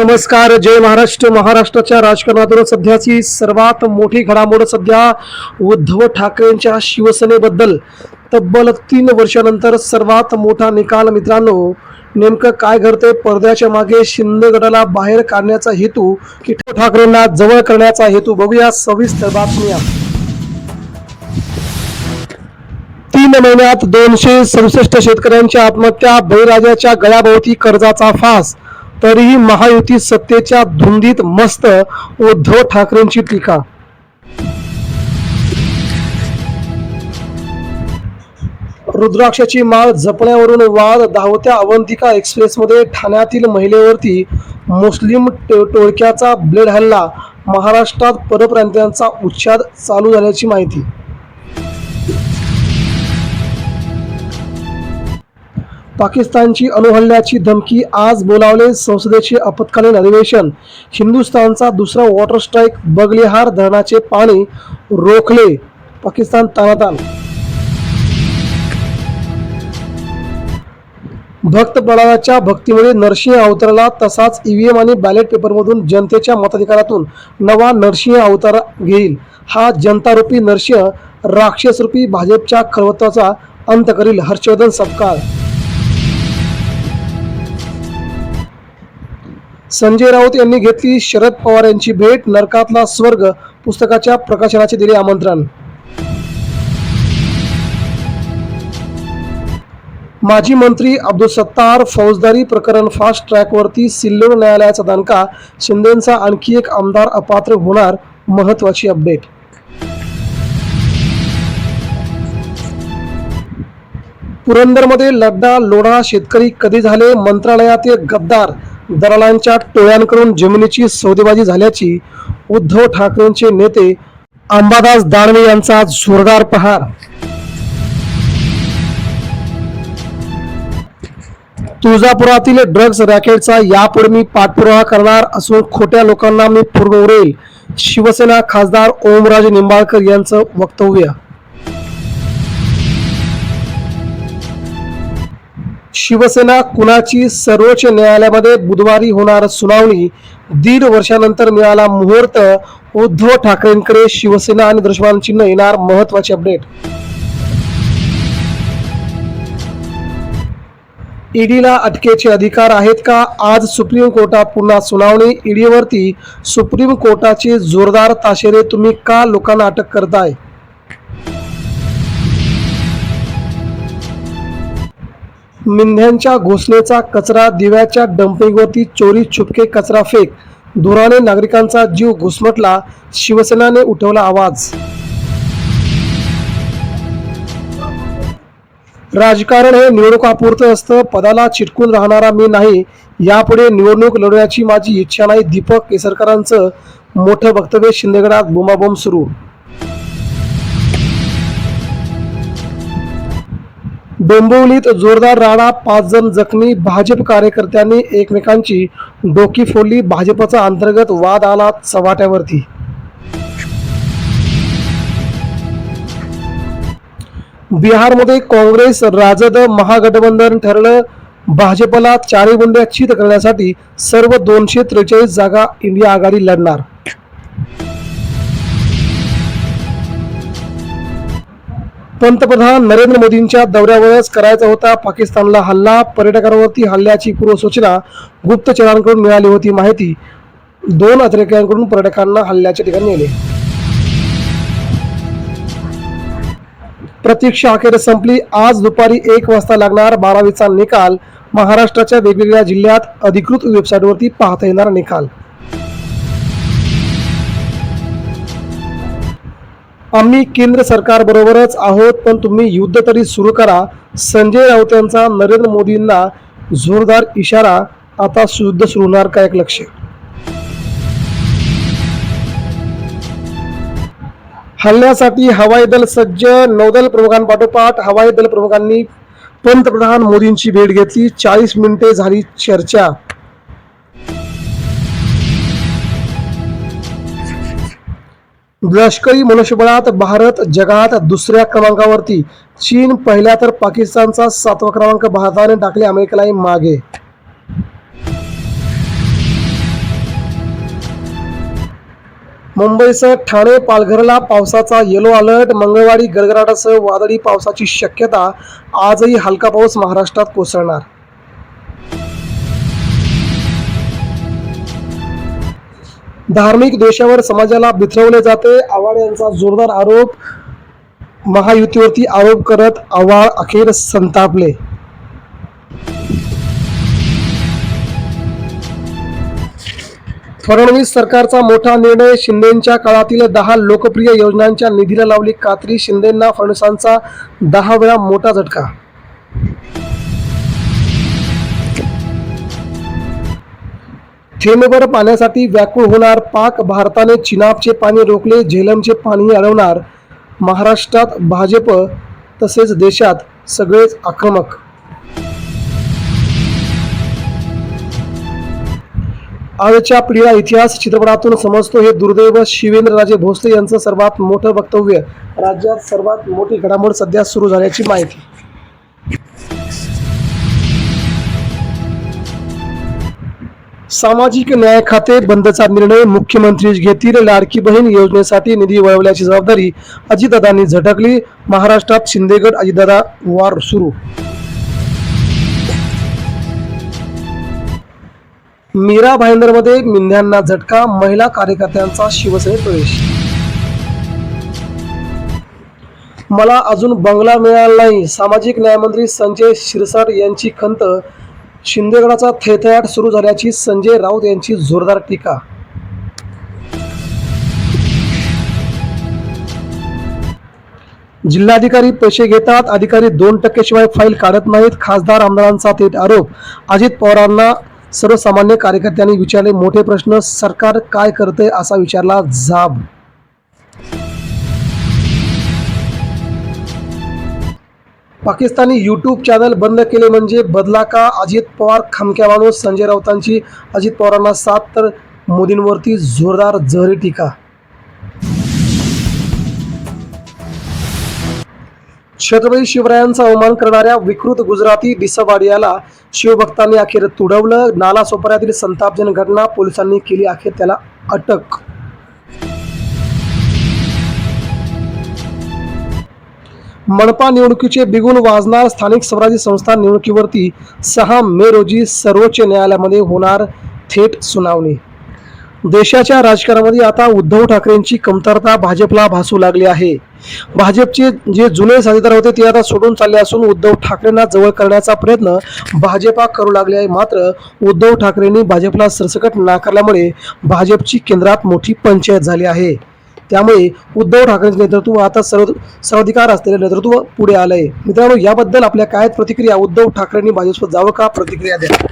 नमस्कार जय महाराष्ट्र. महाराष्ट्राच्या राजकारणातून सध्याची सर्वात मोठी घडामोड सध्या उद्धव ठाकरेंच्या शिवसेनेबद्दल. तब्बल तीन वर्षानंतर सर्वात मोठा निकाल मित्रांनो नेमकं काय घडते पडद्याच्या मागे शिंदे गटाला बाहेर काढण्याचा हेतू की ठाकरेंना जवळ करण्याचा हेतू बघूया. सविस्तर बातम्या तीन महिन्यात दोनशे सदुसष्ट शेतकऱ्यांच्या आत्महत्या बळीराजाच्या गळ्याभोवती कर्जाचा फास तरीही महायुती सत्तेच्या धुंदीत मस्त उद्धव ठाकरेंची टीका. रुद्राक्षाची माळ जपण्यावरून वाद धावत्या अवंतिका एक्सप्रेसमध्ये ठाण्यातील महिलेवरती मुस्लिम टो- टोळक्याचा ब्लेड हल्ला महाराष्ट्रात परप्रांतीयांचा उच्छाद चालू झाल्याची माहिती. पाकिस्तानची अणुहल्ल्याची धमकी आज बोलावले संसदेचे आपत्कालीन अधिवेशन. हिंदुस्थानचा दुसरा वॉटर स्ट्राईक बगलिहार धरणाचे पाणी रोखले पाकिस्तान तानातान भक्त प्रल्हादाच्या भक्तीमुळे नरसिंह अवताराला तसाच ईव्हीएम आणि बॅलेट पेपरमधून जनतेच्या मताधिकारातून नवा नरसिंह अवतार घेईल. हा जनतारूपी नरसिंह राक्षसरूपी भाजपच्या खरवत्वाचा अंत करील. हर्षवर्धन सपकाळ. संजय राऊत यांनी घेतली शरद पवार यांची भेट नरकातला स्वर्ग पुस्तकाच्या प्रकाशनाचे दिले आमंत्रण. माजी मंत्री अब्दुल सत्तार फौजदारी प्रकरण फास्ट ट्रॅकवरती सिल्लोड न्यायालयाचा दणका शिंदेचा आणखी एक आमदार अपात्र होणार महत्वाची अपडेट. पुरंदरमध्ये लड्डा लोढा शेतकरी कधी झाले? मंत्रालयातील गद्दार दलालांच्या टोळ्यांकडून जमिनीची सौदेबाजी झाल्याची उद्धव ठाकरेंचे नेते अंबादास दानवे यांचा जोरदार प्रहार तुळजापुरातील ड्रग्ज रॅकेटचा यापुढे मी पाठपुरावा करणार असून खोट्या लोकांना मी पूर्ण उरेल. शिवसेना खासदार ओमराजे निंबाळकर यांचं वक्तव्य. शिवसेना कुणाची सर्वोच्च न्यायालयामध्ये बुधवारी होणार सुनावणी? दीड वर्षानंतर मिळाला मुहूर्त. उद्धव ठाकरेंकडे शिवसेना आणि दृश्यमान चिन्ह येणार महत्त्वाचे अपडेट. ईडीला अटकेचे अधिकार आहेत का? आज सुप्रीम कोर्टात पुन्हा सुनावणी. ईडीवरती सुप्रीम कोर्टाचे जोरदार ताशेरे तुम्ही का लोकांना अटक करताय? मिंध्यांच्या घोसणेचा कचरा दिव्याच्या डम्पिंगवरती चोरी छुपके कचरा फेक धुराने नागरिकांचा जीव घुसमटला शिवसेनाने उठवला आवाज. राजकारण हे निवडणुकापुरतं असतं पदाला चिटकून राहणारा मी नाही यापुढे निवडणूक लढवण्याची माझी इच्छा नाही. दीपक केसरकरांचं मोठं वक्तव्य शिंदेगडात बोंबाबोंब सुरू डोंबिवलीत जोरदार राडा पाच जण जखमी भाजप कार्यकर्त्यांनी एकमेकांची डोकी फोडली. भाजपचा अंतर्गत वाद आला चव्हाट्यावरती बिहारमध्ये काँग्रेस राजद महागठबंधन ठरलं. भाजपला चारी गुंड्या करण्यासाठी सर्व दोनशे त्रेचाळीस जागा इंडिया आघाडी लढणार. पंतप्रधान नरेंद्र मोदींच्या दौऱ्यावरच करायचा होता पाकिस्तानला हल्ला. पर्यटकांवरती हल्ल्याची पूर्वसूचना गुप्तचरांकडून मिळाली होती माहिती दोन अतिरेक्यांकडून पर्यटकांना हल्ल्याच्या ठिकाणी नेले. प्रतीक्षा अखेर संपली. आज दुपारी एक वाजता लागणार बारावीचा निकाल. महाराष्ट्राच्या वेगवेगळ्या जिल्ह्यात अधिकृत वेबसाईटवरती पाहता येणार निकाल. आम्ही केंद्र सरकारबरोबरच आहोत पण तुम्ही युद्ध तरी सुरू करा. संजय राऊत यांचा नरेंद्र मोदींना जोरदार इशारा. आता युद्ध सुरू होणार का एक लक्ष? हल्ल्यासाठी हवाई दल सज्ज नौदल प्रमुखांपाठोपाठ हवाई दल प्रमुखांनी पंतप्रधान मोदींची भेट घेतली. चाळीस मिनिटे झाली चर्चा. लष्करी मनुष्यबळात भारत जगात दुसऱ्या क्रमांकावरती. चीन पहिल्या तर पाकिस्तानचा सातवा क्रमांक भारताने टाकले अमेरिकेलाही मागे. मुंबईसह ठाणे पालघरला पावसाचा येलो अलर्ट मंगळवारी गडगडाटासह वादळी पावसाची शक्यता. आजही हलका पाऊस महाराष्ट्रात कोसळणार. धार्मिक द्वेषावर समाजाला बिथरवले जाते. आव्हाड यांचा जोरदार आरोप महायुतीवरती आरोप करत आव्हाड अखेर संतापले. फडणवीस सरकारचा मोठा निर्णय शिंदेच्या काळातील दहा लोकप्रिय योजनांच्या निधीला लावली कात्री शिंदेंना फडणवीसांचा दहा वेळा मोठा झटका थेंबभर पाण्यासाठी व्याकुळ होणार पाक. भारताने चिनाबचे पाणी रोखले झेलमचे पाणी अडवणार महाराष्ट्रात भाजप तसेच देशात सगळेच आक्रमक. आजच्या पिढीला इतिहास चित्रपटातून समजतो हे दुर्दैव शिवेंद्रराजे भोसले यांचं सर्वात मोठं वक्तव्य. राज्यात सर्वात मोठी घडामोड सध्या सुरू झाल्याची माहिती. सामाजिक न्याय खाते बंदचा निर्णय मुख्यमंत्री घेतील. लाडकी बहीण योजनेसाठी निधी वळवल्याची जबाबदारी अजितदादांनी झटकली. महाराष्ट्रात शिंदेगड अजितदादा वार सुरू. मीरा भाईंदरमध्ये मिंध्यांना झटका महिला कार्यकर्त्यांचा शिवसेनेत प्रवेश. मला अजून बंगला मिळाला नाही. सामाजिक न्यायमंत्री संजय शिरसाट यांची खंत शिंदेगडाचा थैथयाट सुरू झाल्याची संजय राऊत यांची जोरदार टीका. जिल्हाधिकारी पैसे घेतात अधिकारी दोन टक्केशिवाय फाईल काढत नाहीत खासदार आमदारांचा थेट आरोप. अजित पवारांना सर्वसामान्य कार्यकर्त्यांनी विचारले मोठे प्रश्न सरकार काय करते असा विचारला जाब. पाकिस्तानी यूट्यूब चॅनल बंद केले म्हणजे बदला का अजित पवार खमक्या माणूस संजय राऊतांची अजित पवारांना साथ तर मोदींवरती जोरदार जहरी टीका. छत्रपती शिवरायांचा अवमान करणाऱ्या विकृत गुजराती डिसवाडियाला शिवभक्तांनी अखेर तुडवलं. नाला सोपाऱ्यातील संतापजनक घटना पोलिसांनी केली अखेर त्याला अटक. मनपा निवडणुकीचे बिगुल वाजणार स्थानिक स्वराज्य संस्था निवडणुकीवरती सहा मे रोजी सर्वोच्च न्यायालयामध्ये होणार थेट सुनावणी. देशाच्या राजकारणामध्ये आता उद्धव ठाकरेंची कमतरता भाजपला भासू लागली आहे. भाजपचे जे जुने साथीदार होते ते आता सोडून चालले असून उद्धव ठाकरेंना जवळ करण्याचा प्रयत्न भाजपा करू लागले आहे. मात्र उद्धव ठाकरेंनी भाजपला सरसकट नाकारल्यामुळे भाजपची केंद्रात मोठी पंचायत झाली आहे. त्यामुळे उद्धव ठाकरेंचे नेतृत्व आता सर्व सर्वाधिकार असलेले नेतृत्व पुढे आलंय. मित्रांनो याबद्दल आपल्या काय प्रतिक्रिया? उद्धव ठाकरेंनी भाजपसोबत जावं का प्रतिक्रिया द्या?